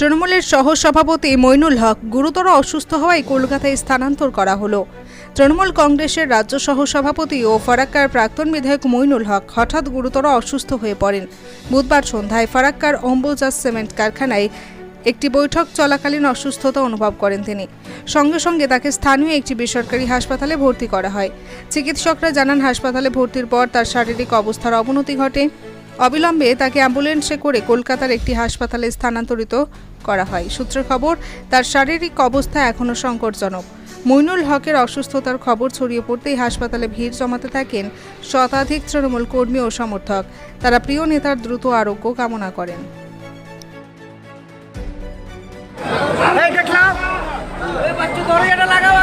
তৃণমূলের সহ সভাপতি মইনুল হক গুরুতর অসুস্থ হওয়ায় কলকাতায় স্থানান্তর করা হলো। তৃণমূল কংগ্রেসের রাজ্য সহ সভাপতি ও ফারাক্কার প্রাক্তন বিধায়ক মইনুল হক হঠাৎ গুরুতর অসুস্থ হয়ে পড়েন। বুধবার সন্ধ্যায় ফারাক্কার অম্বুজাস সিমেন্ট কারখানায় একটি বৈঠক চলাকালীন অসুস্থতা অনুভব করেন তিনি। সঙ্গে সঙ্গে তাকে স্থানীয় একটি বেসরকারি হাসপাতালে ভর্তি করা হয়। চিকিৎসকরা জানান, হাসপাতালে ভর্তির পর তার শারীরিক অবস্থার অবনতি ঘটে। অবিলম্বে তাকে অ্যাম্বুলেন্সে করে কলকাতার একটি হাসপাতালে স্থানান্তরিত করা হয় সূত্রের খবর তার শারীরিক অবস্থা এখনও সংকটজনক মইনুল হকের অসুস্থতার খবর ছড়িয়ে পড়তেই হাসপাতালে ভিড় জমাতে থাকেন শতাধিক তৃণমূল কর্মী ও সমর্থক তারা প্রিয় নেতার দ্রুত আরোগ্য কামনা করেন লাগাও